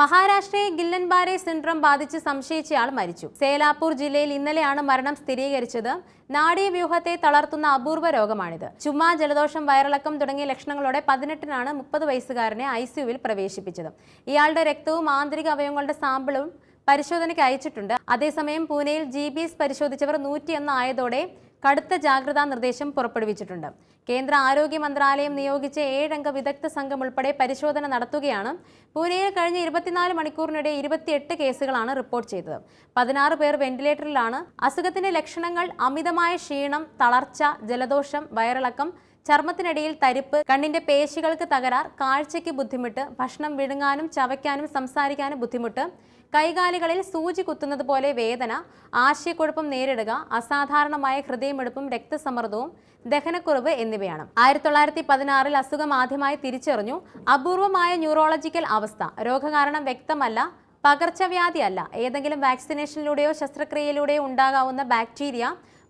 മഹാരാഷ്ട്രയെ ഗില്ലൻബാരെ syndrome ബാധിച്ച് സംശയിച്ചയാൾ മരിച്ചു. സേലാപൂർ ജില്ലയിൽ ഇന്നലെയാണ് മരണം സ്ഥിരീകരിച്ചത്. നാഡീവ്യൂഹത്തെ തളർത്തുന്ന അപൂർവ രോഗമാണിത്. ചുമ ജലദോഷം വയറിളക്കം തുടങ്ങിയ ലക്ഷണങ്ങളോടെ പതിനെട്ടിനാണ് മുപ്പത് വയസ്സുകാരനെ ഐ സിയുവിൽ പ്രവേശിപ്പിച്ചത്. ഇയാളുടെ രക്തവും ആന്തരിക അവയവങ്ങളുടെ സാമ്പിളും പരിശോധനയ്ക്ക് അയച്ചിട്ടുണ്ട്. അതേസമയം പൂനെയിൽ ജി പരിശോധിച്ചവർ നൂറ്റിയൊന്ന് ആയതോടെ കടുത്ത ജാഗ്രതാ നിർദ്ദേശം പുറപ്പെടുവിച്ചിട്ടുണ്ട്. കേന്ദ്ര ആരോഗ്യ മന്ത്രാലയം നിയോഗിച്ച ഏഴംഗ വിദഗ്ധ സംഘം ഉൾപ്പെടെ പരിശോധന നടത്തുകയാണ്. പൂനെയിൽ കഴിഞ്ഞ ഇരുപത്തിനാല് മണിക്കൂറിനിടെ ഇരുപത്തിയെട്ട് കേസുകളാണ് റിപ്പോർട്ട് ചെയ്തത്. പതിനാറ് പേർ വെന്റിലേറ്ററിലാണ്. അസുഖത്തിന്റെ ലക്ഷണങ്ങൾ അമിതമായ ക്ഷീണം തളർച്ച ജലദോഷം വയറിളക്കം ചർമ്മത്തിനിടയിൽ തരിപ്പ് കണ്ണിന്റെ പേശികൾക്ക് തകരാർ കാഴ്ചയ്ക്ക് ബുദ്ധിമുട്ട് ഭക്ഷണം വിഴുങ്ങാനും ചവയ്ക്കാനും സംസാരിക്കാനും ബുദ്ധിമുട്ട് കൈകാലുകളിൽ സൂചി കുത്തുന്നത് പോലെ വേദന ആശയക്കുഴപ്പം നേരിടുക അസാധാരണമായ ഹൃദയമെടുപ്പും രക്തസമ്മർദ്ദവും ദഹനക്കുറവ് എന്നിവയാണ്. ആയിരത്തി തൊള്ളായിരത്തി പതിനാറിൽ അസുഖം ആദ്യമായി തിരിച്ചറിഞ്ഞു. അപൂർവമായ ന്യൂറോളജിക്കൽ അവസ്ഥ. രോഗകാരണം വ്യക്തമല്ല പകർച്ചവ്യാധിയല്ല. ഏതെങ്കിലും വാക്സിനേഷനിലൂടെയോ ശസ്ത്രക്രിയയിലൂടെയോ ഉണ്ടാകാവുന്ന ബാക്ടീരിയ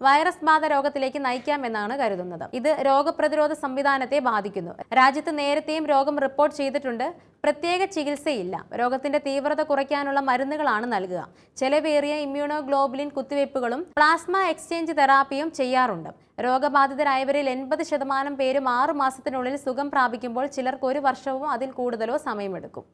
വൈറസ് ബാധ രോഗത്തിലേക്ക് നയിക്കാമെന്നാണ് കരുതുന്നത്. ഇത് രോഗപ്രതിരോധ സംവിധാനത്തെ ബാധിക്കുന്നു. രാജ്യത്ത് നേരത്തെയും രോഗം റിപ്പോർട്ട് ചെയ്തിട്ടുണ്ട്. പ്രത്യേക ചികിത്സയില്ല. രോഗത്തിന്റെ തീവ്രത കുറയ്ക്കാനുള്ള മരുന്നുകളാണ് നൽകുക. ചെലവേറിയ ഇമ്മ്യൂണോ ഗ്ലോബുലിൻ കുത്തിവയ്പ്പുകളും പ്ലാസ്മ എക്സ്ചേഞ്ച് തെറാപ്പിയും ചെയ്യാറുണ്ട്. രോഗബാധിതരായവരിൽ എൺപത് ശതമാനം പേരും ആറു മാസത്തിനുള്ളിൽ സുഖം പ്രാപിക്കുമ്പോൾ ചിലർക്ക് ഒരു വർഷവും അതിൽ കൂടുതലോ സമയമെടുക്കും.